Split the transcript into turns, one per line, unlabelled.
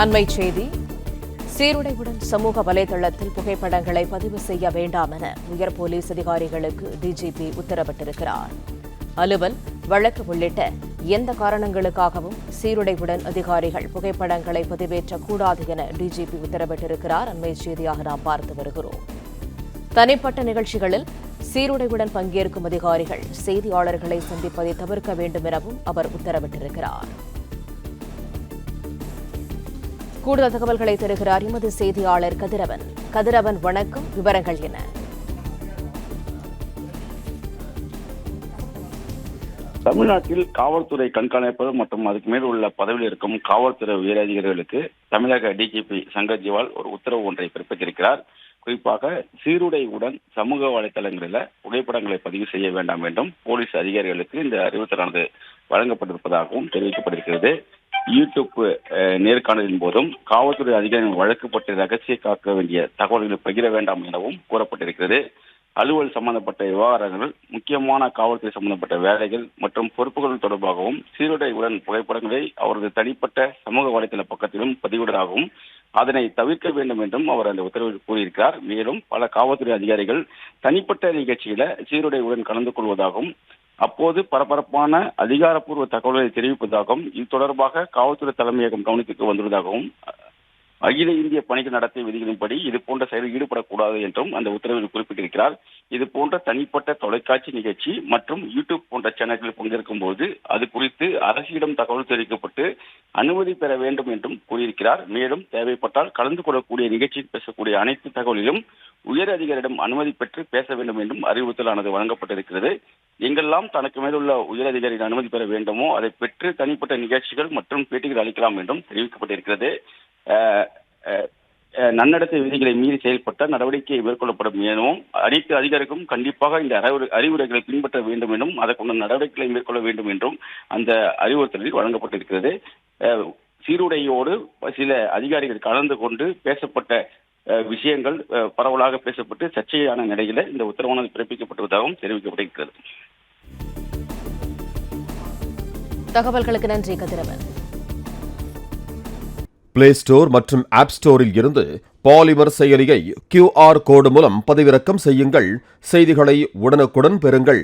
அண்மை செய்தி சீருடைவுடன் சமூக வலைதளத்தில் புகைப்படங்களை பதிவு செய்ய வேண்டாம் என உயர் போலீஸ் அதிகாரிகளுக்கு டிஜிபி உத்தரவிட்டிருக்கிறார். அலுவல் வழக்கு உள்ளிட்ட எந்த காரணங்களுக்காகவும் சீருடைவுடன் அதிகாரிகள் புகைப்படங்களை பதிவேற்றக்கூடாது என டிஜிபி உத்தரவிட்டிருக்கிறார். அண்மை செய்தியாக நாம் பார்த்து வருகிறோம். தனிப்பட்ட நிகழ்ச்சிகளில் சீருடைவுடன் பங்கேற்கும் அதிகாரிகள் செய்தியாளர்களை சந்திப்பதை தவிர்க்க வேண்டும் எனவும் அவர் உத்தரவிட்டிருக்கிறார். கூடுதல் தகவல்களை தருகிறார் எமது செய்தியாளர் கதிரவன். கதிரவன் வணக்கம். விவரங்கள் என்ன?
தமிழ்நாட்டில் காவல்துறை கண்காணிப்பது மற்றும் அதுக்கு மேல் உள்ள பதவியில் இருக்கும் காவல்துறை உயரதிகாரிகளுக்கு தமிழக டிஜிபி சங்கர் ஜிவால் ஒரு உத்தரவு ஒன்றை பிறப்பித்திருக்கிறார். குறிப்பாக சீருடையுடன் சமூக வலைதளங்களில் புகைப்படங்களை பதிவு செய்ய வேண்டாம் என்றும் போலீஸ் அதிகாரிகளுக்கு இந்த அறிவுறுத்தலானது வழங்கப்பட்டிருப்பதாகவும் தெரிவிக்கப்பட்டிருக்கிறது. யூடியூப் நேர்காணலின் போதும் காவல்துறை அதிகாரிகள் வழக்குப்பட்டு ரகசிய காக்க வேண்டிய தகவல்களை பகிர வேண்டாம் எனவும் கூறப்பட்டிருக்கிறது. அலுவல் சம்பந்தப்பட்ட விவகாரங்கள் முக்கியமான காவல்துறை சம்பந்தப்பட்ட வேலைகள் மற்றும் பொறுப்புகள் தொடர்பாகவும் சீருடையுடன் புகைப்படங்களை அவரது தனிப்பட்ட சமூக வலைதள பக்கத்திலும் பதிவிடுவதாகவும் அதனை தவிர்க்க வேண்டும் என்றும் அவர் அந்த உத்தரவில் கூறியிருக்கிறார். மேலும் பல காவல்துறை அதிகாரிகள் தனிப்பட்ட நிகழ்ச்சியில சீருடையுடன் கலந்து கொள்வதாகவும் அப்போது பரபரப்பான அதிகாரப்பூர்வ தகவல்களை தெரிவிப்பதாகவும் இது தொடர்பாக காவல்துறை தலைமையகம் கவனத்திற்கு வந்துள்ளதாகவும் அகில இந்திய பணிகள் நடத்தை விதிகளின்படி இது போன்ற செயலில் ஈடுபடக்கூடாது என்றும் அந்த உத்தரவில் குறிப்பிட்டிருக்கிறார். இது போன்ற தனிப்பட்ட தொலைக்காட்சி நிகழ்ச்சி மற்றும் யூடியூப் போன்ற சேனல்களில் பங்கேற்கும் போது அது குறித்து அரசிடம் தகவல் தெரிவிக்கப்பட்டு அனுமதி பெற வேண்டும் என்றும் கூறியிருக்கிறார். மேலும் தேவைப்பட்டால் கலந்து கொள்ளக்கூடிய நிகழ்ச்சியில் பேசக்கூடிய அனைத்து தகவலிலும் உயர் அதிகாரியிடம் அனுமதி பெற்று பேச வேண்டும் என்றும் அறிவுறுத்தலானது வழங்கப்பட்டிருக்கிறது. எங்கெல்லாம் தனக்கு மேலுள்ள உயர் அதிகாரியின் அனுமதி பெற வேண்டுமோ அதை பெற்று தனிப்பட்ட நிகழ்ச்சிகள் மற்றும் பேட்டிகள் அளிக்கலாம் என்றும் தெரிவிக்கப்பட்டிருக்கிறது. நன்னடத்தை விதிகளை மீறி செயல்பட்ட நடவடிக்கை மேற்கொள்ளப்படும் எனவும் அனைத்து அதிகாரிகளும் கண்டிப்பாக இந்த அறிவுரைகளை பின்பற்ற வேண்டும் என்றும் அதற்குள்ள நடவடிக்கைகளை மேற்கொள்ள வேண்டும் என்றும் அந்த அறிவுறுத்தலில் வழங்கப்பட்டிருக்கிறது. சீருடையோடு சில அதிகாரிகள் கலந்து கொண்டு பேசப்பட்ட விஷயங்கள் பரவலாக பேசப்பட்டு சர்ச்சையான நிலையில இந்த உத்தரவானது பிறப்பிக்கப்பட்டுள்ளதாகவும் தெரிவிக்கப்பட்டிருக்கிறது
தகவல்களுக்கு நன்றி கதிரவன்.
பிளே ஸ்டோர் மற்றும் ஆப் ஸ்டோரில் இருந்து பாலிமர் செயலியை கியூஆர் கோடு மூலம் பதிவிறக்கம் செய்யுங்கள். செய்திகளை உடனுக்குடன் பெறுங்கள்.